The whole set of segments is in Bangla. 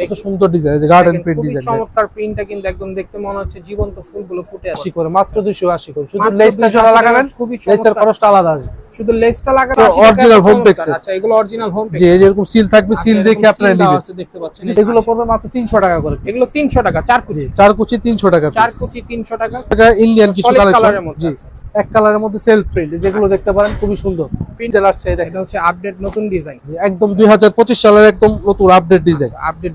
কত সুন্দর ডিজাইন গার্ডেন প্রিন্ট ডিজাইন চমৎকার প্রিন্টটা কিন্তু একদম দেখতে মনে হচ্ছে জীবন্ত ফুলগুলো ফুটে আসি করে মাত্র দুইশো আশি করে। শুধু মাত্র লেসটা লাগাবেন খুবই লেসের খরচটা আলাদা আছে। শুধু লেসটা লাগানো তো 80 টাকা original home চমৎকার। text এর। আচ্ছা এগুলো অরিজিনাল হোম এই যেরকম সিল থাকবে সিল আচ্ছা, দেখে আপনারা নেবেন। দেখতে পাচ্ছেন। এগুলো পড়বে মাত্র তিনশো টাকা করে এগুলো 300 টাকা চার কুচি। চার কুচি তিনশো টাকা চার কুচি 300 টাকা। টাকা ইন্ডিয়ান কিছু কালেকশন জি আচ্ছা, এক কালারের মধ্যে সেলফ প্রিন্ট যেগুলো দেখতে পারেন খুবই সুন্দর। প্রিন্ট আসছে এটা হচ্ছে আপডেট নতুন ডিজাইন একদম দুই হাজার পঁচিশ সালের একদম নতুন আপডেট ডিজাইন আপডেট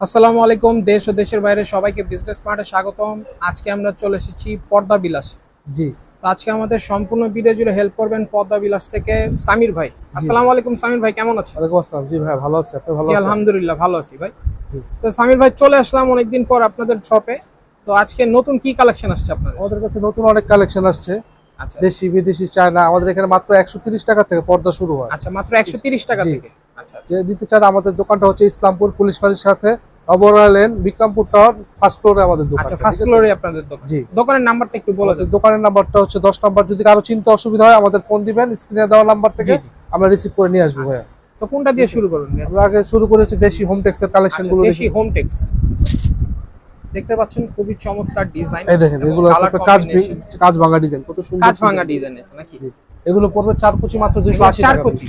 আসসালামু আলাইকুম দেশ ও দেশের বাইরে সবাইকে বিজনেস মার্টে স্বাগতম। আজকে আমরা চলে এসেছি পর্দা বিলাস। জি। তো আজকে আমাদের সম্পূর্ণ ভিডিও জুড়ে হেল্প করবেন পর্দা বিলাস থেকে সামির ভাই। আসসালামু আলাইকুম সামির ভাই কেমন আছেন? ওয়ালাইকুম আসসালাম। জি ভাই ভালো আছে। আপনি ভালো জি আছেন? আলহামদুলিল্লাহ ভালো আছি ভাই। তো সামির ভাই চলে আসলাম অনেকদিন পর আপনাদের শপে তো আজকে নতুন কি কালেকশন আসছে আপনাদের? আমাদের কাছে নতুন অনেক কালেকশন আসছে। আচ্ছা। দেশি বিদেশি চায়না। আমাদের এখানে মাত্র একশো তিরিশ টাকা থেকে পর্দা শুরু হয়। আচ্ছা মাত্র একশো তিরিশ টাকা থেকে। আচ্ছা আচ্ছা। যে নিতে চান আমাদের দোকানটা হচ্ছে ইসলামপুর পুলিশ ফাঁড়ির সাথে। লেন বিক্রমপুর টাওয়ার ফার্স্ট ফ্লোরে আমাদের দোকান আচ্ছা ফার্স্ট ফ্লোরে আপনাদের দোকান। জি। দোকানের নাম্বারটা একটু বলে দেন। দোকানের নাম্বারটা হচ্ছে দশ নাম্বার। যদি কারও চিন্তা অসুবিধা হয় আমাদের ফোন দিবেন স্ক্রিনে দেওয়া নাম্বার থেকে। আমরা রিসিভ করে নিয়ে আসব ভাইয়া। তো কোনটা দিয়ে শুরু করবেন? আমরা আগে শুরু করেছি দেশি হোম কালেকশন আচ্ছা, গুলো দেশি হোম টেক্স দেখতে পাচ্ছেন খুবই চমৎকার ডিজাইন এই দেখেন এগুলো আছে কাজ কাজ ভাঙা ডিজাইন কত সুন্দর কাজ ভাঙা সুন্দর। নাকি? এগুলো পড়বে চার কুচি মাত্র দুইশো আশি চার টাকা কোচি।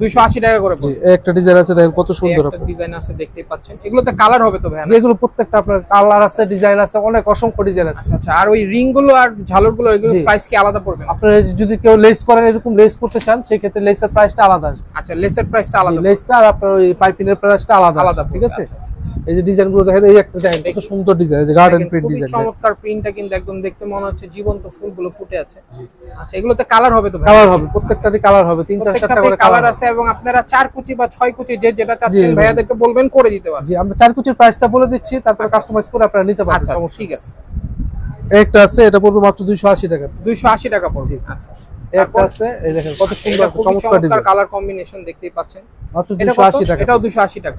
দুইশো আশি টাকা করে পড়বে একটা ডিজাইন আছে দেখেন কত সুন্দর একটা ডিজাইন আছে দেখতেই পাচ্ছেন এগুলোতে কালার হবে তো ভাই? প্রত্যেকটা আপনার কালার আছে ডিজাইন আছে অনেক অসংখ্য ডিজাইন আছে আচ্ছা আচ্ছা আর ওই রিংগুলো আর ঝালরগুলো এগুলো প্রাইস কি আলাদা পড়বে না? যদি কেউ লেস করেন এরকম লেস করতে চান সেই ক্ষেত্রে লেসের প্রাইসটা আলাদা আচ্ছা লেসের প্রাইসটা আলাদা। লেসটা আর আপনার ওই পাইপিনের প্রাইসটা আলাদা আলাদা ঠিক আছে আচ্ছা, আচ্ছা, আচ্ছা। এই যে ডিজাইনগুলো দেখেন এই একটা দেখেন কত সুন্দর ডিজাইন এই যে গার্ডেন প্রিন্ট ডিজাইন চমৎকার প্রিন্টটা কিন্তু একদম দেখতে মনে হচ্ছে জীবন্ত ফুলগুলো ফুটে আছে। আচ্ছা এগুলোতে কালার হবে তো কালার হবে প্রত্যেকটারই কালার হবে তিন চার চারটা প্রত্যেকটাতে করে কালার আছে এবং আপনারা চার কুচি বা ছয় কুচি যে যেটা চাচ্ছেন ভাইয়াদেরকে বলবেন করে দিতে পারবেন। জি আমরা চার কুচির প্রাইসটা বলে দিচ্ছি তারপরে কাস্টমাইজ করে আপনারা নিতে পারবেন আচ্ছা আচ্ছা, ঠিক আছে। একটা আছে এটা পড়বে মাত্র 280 টাকা। দুইশো আশি টাকা পড়বে। আচ্ছা আচ্ছা। একটা আছে এই দেখেন কত সুন্দর চমৎকার ডিজাইন কালার কম্বিনেশন দেখতেই পাচ্ছেন। মাত্র 280 টাকা এটাও দুশো আশি টাকা।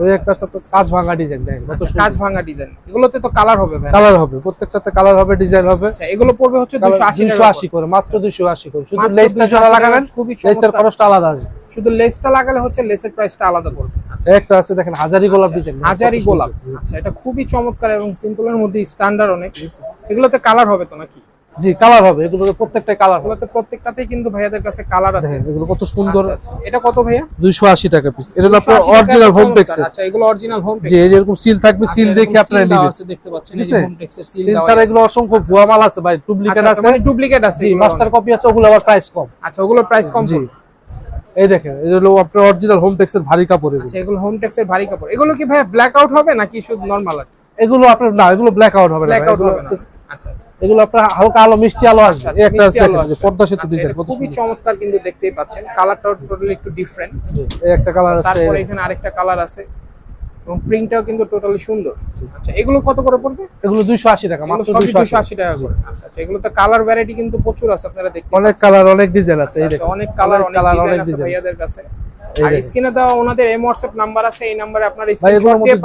ওই একটা আপনার কাজ ভাঙা ডিজাইন দেখেন কত আচ্ছা, কাজ ভাঙা ডিজাইন এগুলোতে তো কালার হবে ভাই। কালার হবে প্রত্যেকটাতে কালার হবে ডিজাইন হবে। আচ্ছা এগুলো পড়বে হচ্ছে দুশো আশি দুইশো টাকা আশি করে মাত্র দুইশো আশি করে। শুধু লেসটা 280 জোড়া লাগাবেন খুবই লেসের খরচটা আলাদা আছে। শুধু লেসটা লাগালে হচ্ছে লেসের প্রাইসটা আলাদা পড়বে। আচ্ছা, একটা আছে দেখেন হাজারি গোলাপ ডিজাইন হাজারি গোলাপ। আচ্ছা এটা খুবই চমৎকার এবং সিম্পলের মধ্যে স্ট্যান্ডার্ড অনেক। এগুলোতে কালার হবে তো নাকি? জি কালার হবে এগুলো প্রত্যেকটা কালার হবে। প্রত্যেকটাতেই কিন্তু ভাইয়াদের কাছে কালার আছে। এগুলো কত সুন্দর। আচ্ছা, আচ্ছা। এটা কত ভাইয়া? দুইশো আশি টাকা পিস এটা হলো আপনার অরিজিনাল হোম। টেক্সের আচ্ছা এগুলো অরিজিনাল হোম যে এই যেরকম সিল থাকবে সিল দেখে আপনারা নেবেন। আছে দেখতে পাচ্ছেন এই হোম টেক্সের সিল সিল দেওয়া এগুলো অসংখ্য ভুয়া মাল আছে ভাই ডুপ্লিকেট আচ্ছা আছে। মানে ডুপ্লিকেট আছে জি মাস্টার কপি আছে ওগুলো আবার প্রাইস কম। আচ্ছা ওগুলো প্রাইস কম জি। এই দেখেন এই হলো আপনার অরিজিনাল হোম টেক্সের ভারী কাপড় এগুলো। আচ্ছা এগুলো হোম টেক্সের ভারী কাপড়। এগুলো কি ভাই ব্ল্যাক আউট হবে নাকি শুধু নরমাল এগুলো আপনার না এগুলো ব্ল্যাক আউট হবে না ব্ল্যাক আউট হবে না। আচ্ছা আচ্ছা এগুলো আপনার হালকা আলো মিষ্টি আলো আসবে। আচ্ছা, একটা আছে সেতু আচ্ছা, ডিজাইন খুবই চমৎকার কিন্তু দেখতেই পাচ্ছেন। কালারটাও টোটালি একটু ডিফারেন্ট এই একটা কালার আছে। তারপরে এখানে আরেকটা কালার আছে। এবং প্রিন্টটাও কিন্তু টোটালি সুন্দর। আচ্ছা এগুলো কত করে পড়বে? এগুলো 280 টাকা এগুলো মাত্র 280 আশি টাকা। করে। আচ্ছা আচ্ছা এগুলোতে কালার ভ্যারাইটি কিন্তু প্রচুর আছে আপনারা দেখতে অনেক কালার অনেক ডিজাইন আছে এই আচ্ছা, অনেক কালার অনেক কালার ডিজাইন আছে ভাইয়াদের কাছে। এই আর স্ক্রিনে দেওয়া ওনাদের হোয়াটসঅ্যাপ নাম্বার আছে এই নাম্বারে আপনারা স্ক্রিনশট দিয়ে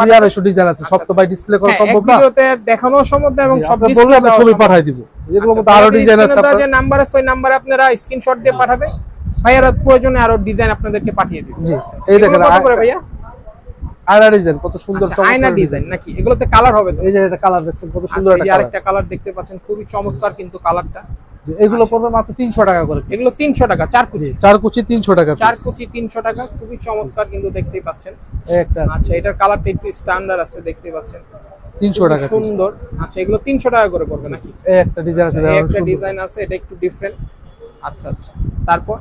ডিজাইন আছে সব তো ভাই ডিসপ্লে করা হ্যাঁ, সম্ভব না। ভিডিওতে দেখানো সম্ভব না এবং সব আমরা ছবি। পাঠাই দিব। এগুলোর আচ্ছা, মধ্যে আরও ডিজাইন আছে দেওয়া যে নাম্বার আছে ওই নাম্বারে আপনারা স্ক্রিনশট দিয়ে পাঠাবে। ভাইয়ারা প্রয়োজনে আরও ডিজাইন আপনাদেরকে পাঠিয়ে দিবে। জি, আচ্ছা, এই দেখেন, কত করে ভাইয়া? আয়না ডিজাইন কত সুন্দর আচ্ছা, চমৎকার আয়না ডিজাইন নাকি? এগুলোতে কালার হবে তো। এই যে এটা কালার দেখছেন কত সুন্দর আচ্ছা একটা কালার আরেকটা কালার দেখতে পাচ্ছেন খুবই চমৎকার কিন্তু কালারটা এগুলো পড়বে মাত্র 300 টাকা করে এগুলো 300 টাকা চার কুচি। চার কুচি 300 টাকা চার। কুচি 300 টাকা খুবই চমৎকার কিন্তু দেখতেই পাচ্ছেন। একটা আচ্ছা এটার কালারটা একটু স্ট্যান্ডার্ড আছে দেখতেই পাচ্ছেন। 300 টাকা সুন্দর। আচ্ছা এগুলো 300 টাকা করে পড়বে নাকি? একটা ডিজাইন আছে একটা ডিজাইন আছে এটা একটু ডিফারেন্ট আচ্ছা আচ্ছা তারপর?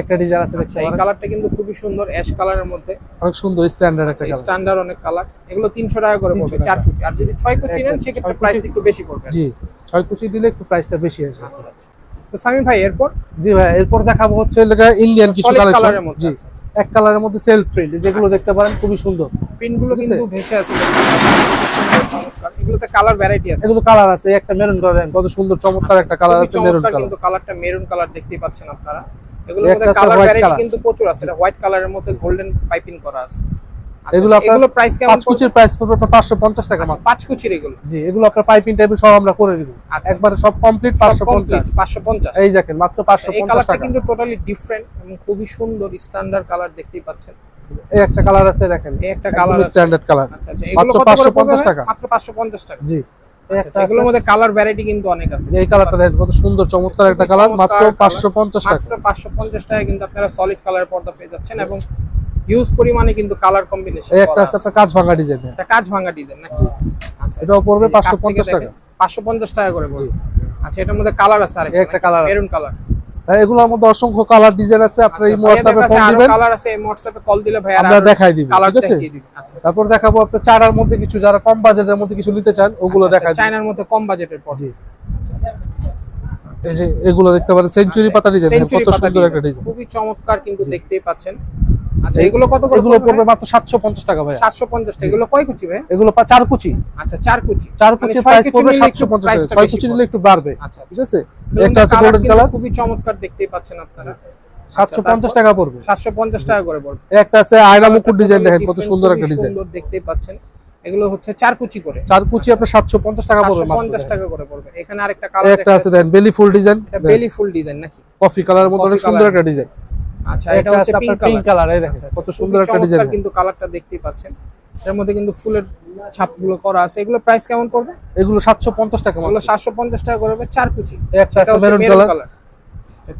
একটা ডিজাইন আছে আচ্ছা এই কালারটা কিন্তু খুবই সুন্দর অ্যাশ কালারের মধ্যে। অনেক সুন্দর স্ট্যান্ডার্ড একটা কালার স্ট্যান্ডার্ড অনেক কালার এগুলো 300 টাকা করে পড়বে চার কুচি। আর যদি 6 কুচি নেন সেক্ষেত্রে ছয় প্রাইসটা একটু বেশি পড়বে। জি। ছয় কুচি দিলে একটু প্রাইসটা বেশি আসে আচ্ছা আচ্ছা। তো সামি ভাই এরপর? জি ভাই এরপর দেখাবো হচ্ছে ইন্ডিয়ান কিছু কালেকশন জি আচ্ছা, আচ্ছা। এক কালারের মধ্যে সেলফ প্রিন্ট যেগুলো দেখতে পারেন খুবই সুন্দর। প্রিন্টগুলো ঠিক কিন্তু ভেসে আছে। এগুলোতে কালার ভ্যারাইটি আছে। এগুলো কালার আছে একটা মেরুন কালার কত সুন্দর চমৎকার একটা কালার আছে মেরুন কালার কিন্তু কালারটা মেরুন কালার দেখতেই পাচ্ছেন আপনারা। এগুলোর মধ্যে কালার ভ্যারাইটি কিন্তু প্রচুর আছে। এটা হোয়াইট কালারের মধ্যে গোল্ডেন পাইপিং করা আছে। এগুলো আচ্ছা, এগুলো প্রাইস কেমন পাঁচ কুচির প্রাইস পড়বে আপনার পাঁচশো পঞ্চাশ টাকা আচ্ছা, মাত্র। পাঁচ কুচির এগুলো? জি এগুলো আপনার পাইপিং টাইপের সব আমরা করে দিব। আচ্ছা। একবারে সব কমপ্লিট পাঁচশো পঞ্চাশ। পাঁচশো পঞ্চাশ। এই দেখেন মাত্র পাঁচশো এই পঞ্চাশ কালারটা কিন্তু টোটালি ডিফারেন্ট এবং খুবই সুন্দর স্ট্যান্ডার্ড কালার দেখতেই পাচ্ছেন। এই একটা কালার আছে দেখেন। এই একটা কালার স্ট্যান্ডার্ড কালার আচ্ছা আচ্ছা এগুলো মাত্র কত 550 টাকা। মাত্র 550 টাকা। জি। এই আচ্ছা আচ্ছা, এগুলোর মধ্যে কালার ভ্যারাইটি কিন্তু অনেক আছে। এই কালারটা দেখেন কত সুন্দর চমৎকার একটা কালার মাত্র টাকা। মাত্র 550 কিন্তু আপনারা সলিড কালার পর্দা পেয়ে যাচ্ছেন এবং হিউজ পরিমাণে কিন্তু কালার কম্বিনেশন একটা আছে আপনার কাজ ভাঙা ডিজাইন এটা কাজ ভাঙা ডিজাইন নাকি? আচ্ছা। এটাও পড়বে এই কাছ থেকে 550 টাকা। 550 টাকা করে পড়বে। আচ্ছা এটার মধ্যে কালার আছে আরেকটা একটা colour আছে। মেরুন কালার হ্যাঁ, এগুলোর মধ্যে অসংখ্য কালার ডিজাইন আছে। আপনি এই হোয়াটসঅ্যাপে ফোন দিবেন। কালার আছে এই হোয়াটসঅ্যাপে কল দিলে ভাই আমরা দেখাই দিব কালার দেখিয়ে দিবেন আচ্ছা তারপর দেখাবো আপনার চারার মধ্যে কিছু যারা কম বাজেটের মধ্যে কিছু নিতে চান ওগুলো আচ্ছা, দেখাই দিব। চায়নার মধ্যে কম বাজেটের পর। জি। এই যে এগুলো দেখতে পারেন সেঞ্চুরি পাতা ডিজাইন কত সুন্দর একটা ডিজাইন খুবই চমৎকার কিন্তু দেখতেই পাচ্ছেন। আচ্ছা এগুলো কত করে এগুলো পড়বে মাত্র 750 টাকা ভাই 750 টাকা এগুলো কয় কুচি ভাই? এগুলো চার কুচি। আচ্ছা চার কুচি। চার মানে কুচি প্রাইস পড়বে একটু 750 টাকা ছয় কুচি নিলে একটু বাড়বে। আচ্ছা ঠিক আছে? একটা আছে গোল্ডেন কালার খুবই চমৎকার দেখতেই পাচ্ছেন আপনারা। 750 টাকা পড়বে। 750 টাকা করে পড়বে। একটা আছে আয়না মুকুট ডিজাইন দেখেন কত সুন্দর একটা ডিজাইন সুন্দর দেখতেই পাচ্ছেন। এগুলো হচ্ছে চার কুচি করে। চার কুচি আপনার 750 টাকা পড়বে মাত্র। 750 টাকা করে পড়বে। এখানে আরেকটা কালার একটা আছে দেখেন বেলি ফুল ডিজাইন এটা বেলি ফুল ডিজাইন নাকি? কফি কালারের মধ্যে অনেক সুন্দর একটা ডিজাইন আচ্ছা এটা হচ্ছে পিঙ্ক পিঙ্ক কালার এই দেখেন কত সুন্দর একটা ডিজাইন কিন্তু কালারটা দেখতেই পাচ্ছেন। এর মধ্যে কিন্তু ফুলের ছাপগুলো করা আছে। এগুলো প্রাইস কেমন পড়বে? এগুলো 750 টাকা মাত্র। 750 টাকা করে চার কুচি। একটা আছে মেরুন কালার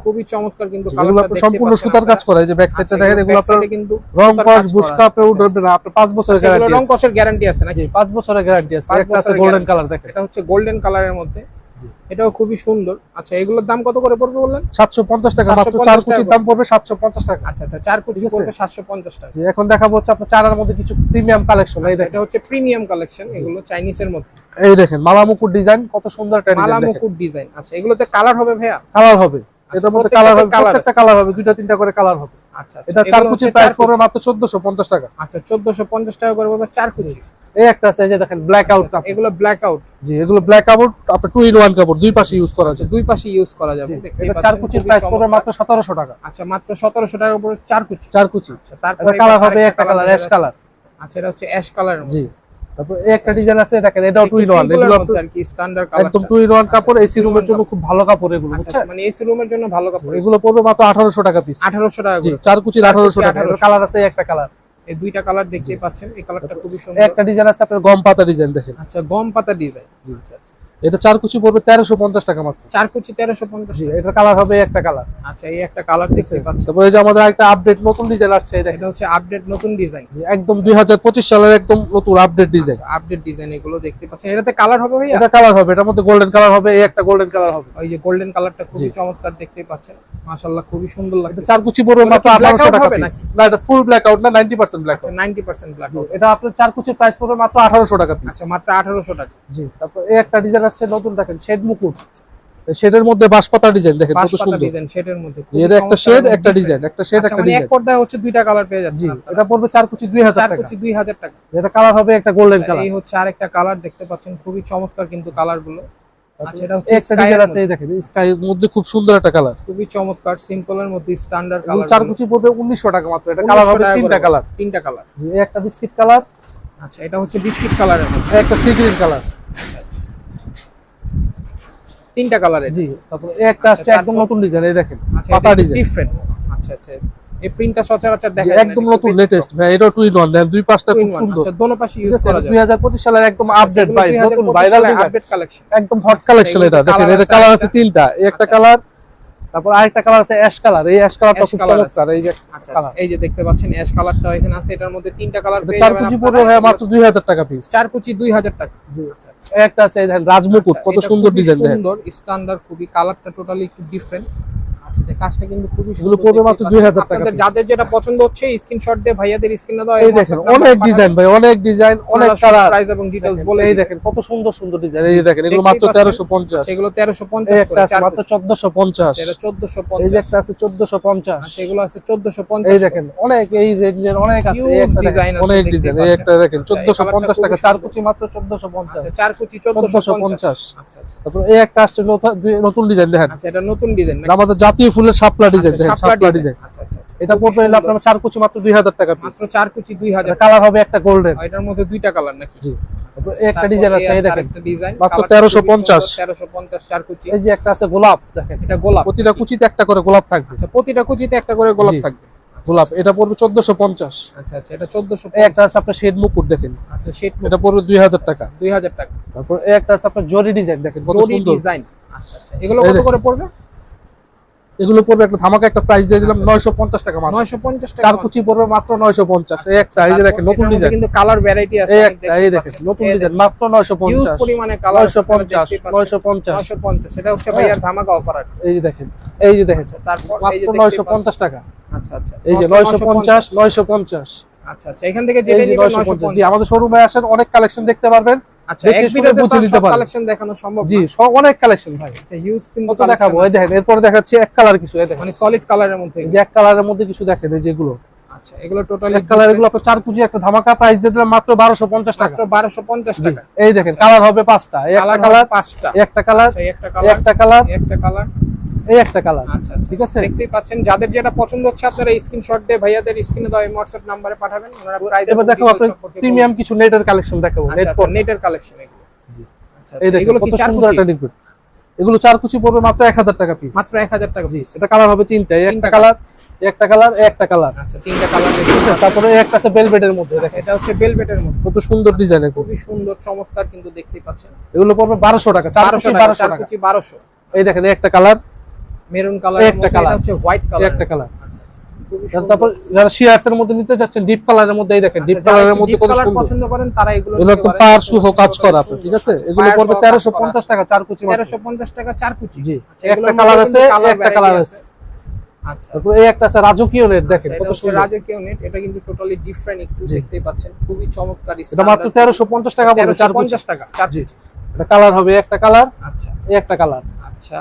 খুবই চমৎকার কিন্তু কালারটা আপনার সম্পূর্ণ সুতার কাজ করা এই যে ব্যাক সাইডটা আচ্ছা, দেখেন এগুলো আপনার কিন্তু রং কস আপনি উঠবে না আপনার 5 বছরের আচ্ছা, গ্যারান্টি রং আছে। কসের গ্যারান্টি আছে নাকি? জি 5 বছরের গ্যারান্টি আছে একটা আছে গোল্ডেন কালার দেখেন। এটা হচ্ছে গোল্ডেন কালারের মধ্যে। এটাও খুবই সুন্দর। আচ্ছা এগুলোর দাম কত করে পড়বে বললেন? 750 টাকা মাত্র 750 চার টাকা কুচির দাম পড়বে 750 টাকা। আচ্ছা আচ্ছা চার কুচি পড়বে 750 টাকা। জি এখন দেখাবো হচ্ছে আপনার চারার মধ্যে কিছু প্রিমিয়াম কালেকশন এই আচ্ছা, দেখেন। এটা হচ্ছে প্রিমিয়াম কালেকশন এগুলো চাইনিজের মধ্যে। এই দেখেন মালা মুকুট ডিজাইন কত সুন্দর একটা ডিজাইন দেখেন। মুকুট ডিজাইন আচ্ছা এগুলোতে কালার হবে ভাইয়া? কালার হবে এটার মধ্যে কালার হবে প্রত্যেকটা কালার হবে দুইটা তিনটা করে কালার হবে। আচ্ছা এটা আচ্ছা, চার এগুলো কুচির প্রাইস চার পড়বে। মাত্র 1450 টাকা। আচ্ছা 1450 টাকা করে পড়বে চার কুচি এই একটা আছে এই যে দেখেন ব্ল্যাক আউট কাপড় এগুলো ব্ল্যাক আউট জি এগুলো ব্ল্যাক কাপড় আপনার টু ইন ওয়ান কাপড় দুই পাশে ইউজ করা আছে। দুই পাশে ইউজ করা যাবে এটা চার কুচির প্রাইস পড়বে মাত্র 1700 টাকা। আচ্ছা মাত্র 1700 টাকা করে চার কুচি চার কুচি আচ্ছা তারপরে কালার হবে একটা কালার অ্যাশ কালার আচ্ছা এটা হচ্ছে অ্যাশ কালার জি। তারপর একটা ডিজাইন আছে দেখেন এটাও টু ইন ওয়ান এগুলো আপনার আর কি স্ট্যান্ডার্ড কালার একদম টু। ইন ওয়ান কাপড় এসি রুমের জন্য খুব ভালো কাপড় এগুলো আচ্ছা বুঝছেন? মানে এসি রুমের জন্য ভালো কাপড় এগুলো। পড়বে মাত্র 1800 টাকা পিস 1800 টাকা জি চার কুচির চার 1800 টাকা কালার আছে একটা কালার এই দুইটা কালার পাচ্ছেন এই কালারটা খুবই সুন্দর। একটা ডিজাইন আছে আপনার গম পাতা ডিজাইন দেখেন। আচ্ছা গম পাতা ডিজাইন আচ্ছা আচ্ছা। এটা চার কুচি পড়বে 1350 টাকা মাত্র। চার কুচি 1350 জি এটা কালার হবে একটা কালার আচ্ছা এই একটা কালার দেখতে পাচ্ছেন তারপর যে আমাদের একটা আপডেট নতুন ডিজাইন আসছে এটা হচ্ছে আপডেট নতুন ডিজাইন একদম 2025 সালের একদম নতুন আপডেট ডিজাইন আপডেট ডিজাইন এগুলো দেখতে পাচ্ছেন। এটাতে কালার হবে ভাইয়া? এটা কালার হবে এটার মধ্যে গোল্ডেন কালার হবে এই একটা গোল্ডেন কালার হবে। ওই যে গোল্ডেন কালারটা খুবই চমৎকার দেখতে পাচ্ছেন। মাশাআল্লাহ খুবই সুন্দর লাগছে চার কুচি পড়বে মাত্র কি 1800 টাকা হবে piece। না এটা ফুল ব্ল্যাক আউট না 90% ব্ল্যাক আচ্ছা 90% ব্ল্যাক এটা আপনার চার কুচির প্রাইস পড়বে মাত্র 1800 টাকা পিস আচ্ছা মাত্র 1800 টাকা। জি তারপর এই একটা ডিজাইন আসছে নতুন দেখেন শেড মুকুট। শেডের মধ্যে বাঁশপাতা ডিজাইন দেখেন কত সুন্দর। ডিজাইন শেডের মধ্যে এটা একটা শেড একটা ডিজাইন একটা শেড আচ্ছা একটা মানে এক ডিজাইন পর্দায় হচ্ছে দুইটা কালার পেয়ে জি যাচ্ছেন এটা পড়বে চার কুচি 2000 চার টাকা। কুচি 2000 টাকা। এটা কালার হবে একটা গোল্ডেন আচ্ছা, কালার এই হচ্ছে আরেকটা কালার দেখতে পাচ্ছেন খুবই চমৎকার কিন্তু কালারগুলো। আচ্ছা এটা হচ্ছে একটা ডিজাইন আছে এই দেখেন স্কাই এর মধ্যে খুব সুন্দর একটা কালার খুবই চমৎকার সিম্পল এর মধ্যে স্ট্যান্ডার্ড কালার চার কুচি পড়বে 1900 টাকা মাত্র এটা কালার হবে তিনটা কালার তিনটা কালার এই একটা বিস্কিট কালার আচ্ছা এটা হচ্ছে বিস্কিট কালারের মধ্যে। একটা সি গ্রিন কালার তিনটা কালারের জি তারপর একটা আসছে আচ্ছা, একদম নতুন ডিজাইন এই দেখেন আচ্ছা পাতা ডিজাইন ডিফারেন্ট আচ্ছা আচ্ছা এই প্রিন্টটা সচরাচর দেখা যায় একদম নতুন লেটেস্ট ভাই এটা টু ইন ওয়ান দুই পাঁচটা খুব সুন্দর। আচ্ছা দোনো পাশে ইউজ করা হাজার পঁচিশ সালের একদম আপডেট ভাই নতুন ভাইরাল আপডেট কালেকশন একদম হট কালেকশন এটা দেখেন এর এটা কালার আছে তিনটা এই একটা আচ্ছা। কালার তারপর আরেকটা কালার আছে অ্যাশ কালার এই অ্যাশ কালারটা খুব চমৎকার এই যে আচ্ছা আচ্ছা, এই যে দেখতে পাচ্ছেন অ্যাশ কালারটা এখানে আছে এটার মধ্যে তিনটা কালার পেয়ে চার যাবেন কুচি পুরো পড়বে ভাই মাত্র দুই হাজার টাকা পিস চার কুচি 2000 টাকা। জি। আচ্ছা একটা আছে এই দেখেন রাজমুকুট আচ্ছা, কত সুন্দর ডিজাইন দেখেন। সুন্দর স্ট্যান্ডার্ড খুবই কালারটা টোটালি একটু ডিফারেন্ট আচ্ছা যে কাজটা কিন্তু খুবই সুন্দর পড়বে মাত্র 2000 টাকা আপনাদের যাদের যেটা পছন্দ হচ্ছে স্ক্রিনশট দিয়ে ভাইয়াদের স্ক্রিনে দাও এই দেখেন অনেক ডিজাইন ভাই অনেক ডিজাইন অনেক কালার প্রাইস এবং ডিটেইলস বলে এই দেখেন কত সুন্দর সুন্দর ডিজাইন এই দেখেন এগুলো মাত্র পাচ্ছেন। তেরোশো পঞ্চাশ। সেগুলো এই 1350 করে আছে মাত্র কুচি। চোদ্দশো পঞ্চাশ। এটা এই যে একটা আছে চোদ্দশো পঞ্চাশ। আচ্ছা এগুলো আছে 1450 এই দেখেন অনেক এই রেঞ্জের অনেক আছে এই একটা design আছে, অনেক ডিজাইন এই। একটা দেখেন আচ্ছা, এই চোদ্দশো colourটা পঞ্চাশ টাকা চার। কুচি মাত্র চোদ্দশো পঞ্চাশ। আচ্ছা চার কুচি 1450 1450 আচ্ছা আচ্ছা। তারপর এই একটা আসছে নতুন- নতুন ডিজাইন দেখেন। আচ্ছা এটা নতুন ডিজাইন আমাদের জাতীয় ফুলের শাপলা ডিজাইন শাপলা শাপলা ডিজাইন আচ্ছা আচ্ছা আচ্ছা। এটা পড়বে আপনার চার কুচি মাত্র দুই হাজার টাকা মাত্র চার কুচি দুই হাজার কালার হবে একটা গোল্ডেন এটার মধ্যে দুইটা কালার নাকি? জি। একটা ডিজাইন আছে এই দেখেন। মাত্র 1350 তেরোশো পঞ্চাশ। চার কুচি। এই যে একটা আছে গোলাপ দেখেন। এটা গোলাপ। প্রতিটা কুচিতে একটা করে গোলাপ থাকবে। আচ্ছা প্রতিটা কুচিতে একটা করে গোলাপ থাকবে। গোলাপ এটা পড়বে চোদ্দশো পঞ্চাশ। আচ্ছা আচ্ছা এটা চোদ্দশো এই একটা আছে আপনার শেড মুকুট দেখেন। আচ্ছা সেট এটা পড়বে দুই হাজার টাকা। দুই হাজার টাকা। তারপর একটা আছে আপনার জরি ডিজাইন দেখেন কত সুন্দর। ডিজাইন আচ্ছা আচ্ছা এগুলো কত করে পড়বে? এগুলো পড়বে একটা ধামাকা একটা প্রাইস দিয়ে দিলাম আচ্ছা, নয়শো পঞ্চাশ টাকা মাত্র। নয়শো পঞ্চাশ টাকা চার কুচি পড়বে মাত্র নয়শো পঞ্চাশ। এই একটা এই যে দেখেন নতুন ডিজাইন কিন্তু কালার ভ্যারাইটি আছে এই একটা এই দেখেন নতুন ডিজাইন মাত্র নয়শো ইউজ পঞ্চাশ পরিমাণে কালার নয়শো পঞ্চাশ নয়শো পঞ্চাশ। নয়শো পঞ্চাশ এটা হচ্ছে ভাইয়ার ধামাকা অফার কি। এই যে দেখেন এই যে দেখেন তারপর মাত্র দেখতেই নয়শো পাচ্ছেন। পঞ্চাশ টাকা। আচ্ছা আচ্ছা এই যে মাত্র নয়শো পঞ্চাশ নয়শো পঞ্চাশ। আচ্ছা আচ্ছা এখান থেকে যেটা যে নিবেন নয়শো নয়শো পঞ্চাশ। জি আমাদের শোরুমে আসেন অনেক কালেকশন দেখতে পারবেন। আচ্ছা এক ভিডিওতে বুঝে তো নিতে পারেন। কালেকশন দেখানো সম্ভব জি সব অনেক কালেকশন ভাই। আচ্ছা হিউজ কিন্তু দেখাবো? এই দেখেন এরপরে দেখাচ্ছি এক কালার কিছু এই দেখেন। মানে সলিড কালারের মধ্যে যে এক কালারের মধ্যে কিছু দেখেন এই যেগুলো। আচ্ছা এগুলো টোটাল এক কালার এগুলো আপনার চার কুচি একটা ধামাকা প্রাইস দিয়ে দিলাম মাত্র বারোশো পঞ্চাশ টাকা। মাত্র বারোশো পঞ্চাশ টাকা। এই দেখেন কালার হবে পাঁচটা। একটা কালার পাঁচটা। একটা কালার আচ্ছা একটা কালার একটা কালার একটা কালার এই একটা কালার আচ্ছা আচ্ছা। ঠিক আছে? দেখতেই পাচ্ছেন যাদের যেটা পছন্দ হচ্ছে আপনারা স্ক্রিনশট দিয়ে ভাইয়াদের স্ক্রিনে দেওয়া হোয়াটসঅ্যাপ নাম্বারে পাঠাবেন। ওনারা প্রাইস এবার দেখাবো আপনার প্রিমিয়াম কিছু নেটের কালেকশন দেখাবো নেট আচ্ছা নেটের কালেকশন এগুলো। আচ্ছা এই আচ্ছা, এগুলো কি চার কুচি? এগুলো চার কুচি পড়বে মাত্র এক হাজার টাকা পিস মাত্র এক হাজার টাকা জি এটা কালার হবে তিনটা। একটা কালার একটা কালার একটা কালার আচ্ছা তিনটা কালার তারপরে একটা আছে বেলভেটের মধ্যে দেখেন। এটা হচ্ছে বেলভেটের মধ্যে। কত সুন্দর ডিজাইনের খুবই সুন্দর চমৎকার কিন্তু দেখতেই পাচ্ছেন। এগুলো পড়বে বারোশো টাকা চার বারোশো কুচি টাকা বারোশো চার টাকা। কুচি বারোশো। এই দেখেন একটা কালার মেরুন কালার একটা কালার। হচ্ছে হোয়াইট কালার একটা কালার। আচ্ছা আচ্ছা খুবই তারপর যারা শিয়ার্স মধ্যে নিতে যাচ্ছেন ডিপ কালারের মধ্যে এই দেখেন ডিপ কালারের মধ্যে কত সুন্দর। পছন্দ করেন তারা এগুলো এগুলো একদম পার সহ কাজ করা আপনার ঠিক আছে? এগুলো পড়বে তেরোশো পঞ্চাশ টাকা চার কুচি মাত্র। তেরোশো পঞ্চাশ টাকা চার কুচি। জি আচ্ছা, একটা কালার আছে একটা কালার আছে। আচ্ছা তারপর এই একটা আছে রাজকীয় রেট দেখেন কত সুন্দর। রাজকীয় নেট এটা কিন্তু টোটালি ডিফারেন্ট একটু জি। দেখতেই পাচ্ছেন। খুবই চমৎকার এটা মাত্র তেরোশো পঞ্চাশ টাকা পড়বে তেরোশো চার কুচি। পঞ্চাশ টাকা চার কুচি। এটা কালার হবে একটা কালার। আচ্ছা। এই একটা কালার। আচ্ছা।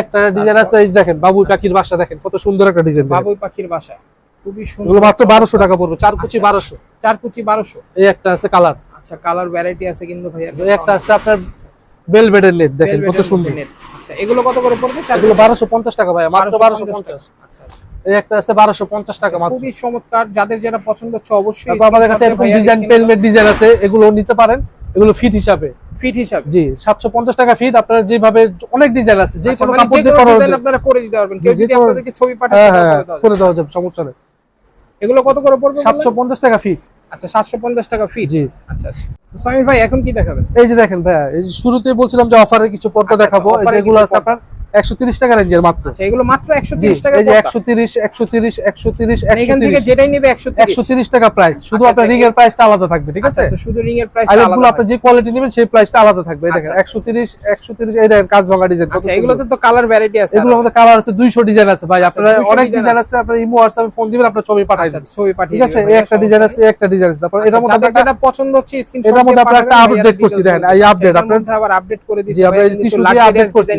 একটা ডিজাইন আছে এই দেখেন বাবুই পাখির বাসা দেখেন কত সুন্দর একটা ডিজাইন বাবুই পাখির বাসা খুবই সুন্দর। এগুলো মাত্র বারোশো টাকা পড়বে চার কুচি আচ্ছা। বারোশো। চার কুচি বারোশো। এই একটা আছে কালার আচ্ছা কালার ভ্যারাইটি আছে কিন্তু ভাইয়া একটা আছে আপনার বেলভেটের নেট দেখেন কত সুন্দর। আচ্ছা এগুলো কত করে পড়বে? চার এগুলো বারোশো পঞ্চাশ টাকা ভাই মাত্র বারোশো 1250 পঞ্চাশ। আচ্ছা আচ্ছা। এই একটা আছে বারোশো পঞ্চাশ টাকা মাত্র। খুবই চমৎকার যাদের যেটা পছন্দ হচ্ছে অবশ্যই আমাদের কাছে এরকম ডিজাইন পেলমেট ডিজাইন আছে এগুলো নিতে পারেন। এগুলো ফিট হিসাবে। ফিট হিসাবে। জি সাতশো পঞ্চাশ টাকা ফিট আপনারা যেভাবে অনেক ডিজাইন আছে যে আচ্ছা, কোনো মানে কাপড় দিয়ে করা যাবে। আপনারা করে দিতে পারবেন। কেউ যদি আপনাদেরকে ছবি পাঠায় হ্যাঁ হ্যাঁ করে দেওয়া যাবে। সমস্যা নেই। এগুলো কত করে পড়বে সাতশো পঞ্চাশ টাকা ফিট আচ্ছা সাতশো পঞ্চাশ টাকা ফিট জি। আচ্ছা আচ্ছা। তো সামির ভাই এখন কি দেখাবেন? এই যে দেখেন ভাই এই যে শুরুতেই বলছিলাম যে অফারের কিছু পর্দা আচ্ছা, দেখাবো যেগুলো আছে আপনার। একশো তিরিশ টাকা রেঞ্জের মাত্র। আচ্ছা এগুলো মাত্র একশো জি তিরিশ টাকা এই যে একশো তিরিশ একশো তিরিশ একশো তিরিশ মানে একশো এখান থেকে যেটাই নেবে একশো একশো তিরিশ টাকা প্রাইস শুধু আচ্ছা, আপনার আচ্ছা, রিং এর প্রাইসটা আলাদা থাকবে ঠিক আছে? আচ্ছা শুধু রিং এর প্রাইস আইলেটগুলো আপনি যে কোয়ালিটি নেবেন সেই প্রাইসটা আলাদা থাকবে। এই দেখেন আচ্ছা, একশো তিরিশ একশো তিরিশ এই দেখেন কাজ ভাঙা ডিজাইন আচ্ছা এগুলোতে তো কালার ভ্যারাইটি আছে এগুলো আমাদের কালার আছে দুইশো ডিজাইন আছে ভাই। আপনারা অনেক ডিজাইন আছে। আপনার ইমো হোয়াটসঅ্যাপে ফোন দিবেন আপনার ছবি পাঠাই আচ্ছা দেবেন। ছবি পাঠিয়ে ঠিক আছে? এই একটা ডিজাইন আছে একটা ডিজাইন আছে। তারপর এটার আচ্ছা, মধ্যে যেটা পছন্দ হচ্ছে screenshot এটার মধ্যে আপনার একটা ভাইয়ারা করছি, দেখেন, এই এটার আপনার- আবার আপডেট করে দিয়েছে আমরা লাখ দিয়ে update করছি।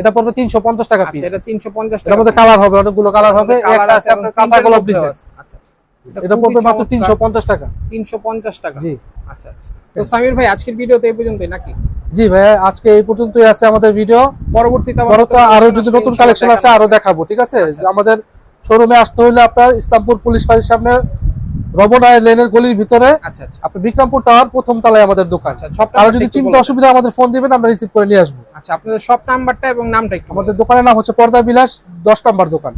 এটা পড়বে তিনশো পঞ্চাশ টাকা আচ্ছা এটা 350 এটার টাকা মধ্যে কালার হবে অনেকগুলো কালার হবে একটা আছে আপনার কাঁথা গোলাপ ডিজাইন আচ্ছা আচ্ছা। এটা পড়বে মাত্র চমৎকার। তিনশো পঞ্চাশ টাকা। 350 টাকা। জি। আচ্ছা আচ্ছা। তো সামির ভাই আজকের ভিডিওতে এই পর্যন্তই নাকি? জি ভাই আজকে এই পর্যন্তই আছে আমাদের ভিডিও পরবর্তীতে আরও যদি নতুন কালেকশন আছে আরও দেখাবো ঠিক আছে? আচ্ছা, আচ্ছা। আমাদের শোরুমে আসতে হলে আপনার ইসলামপুর পুলিশ ফাঁড়ির সামনে রবনায় লেনের গলির ভিতরে আচ্ছা আচ্ছা। আপনি বিক্রমপুর টাওয়ার প্রথম তলায় আমাদের দোকান। আচ্ছা আর যদি চিন্তা অসুবিধা আমাদের ফোন দিবেন আমরা রিসিভ করে নিয়ে আসব। আচ্ছা আপনাদের সব নাম্বারটা এবং নামটা আমাদের দোকানের নাম হচ্ছে পর্দা বিলাস দশ নম্বর দোকান।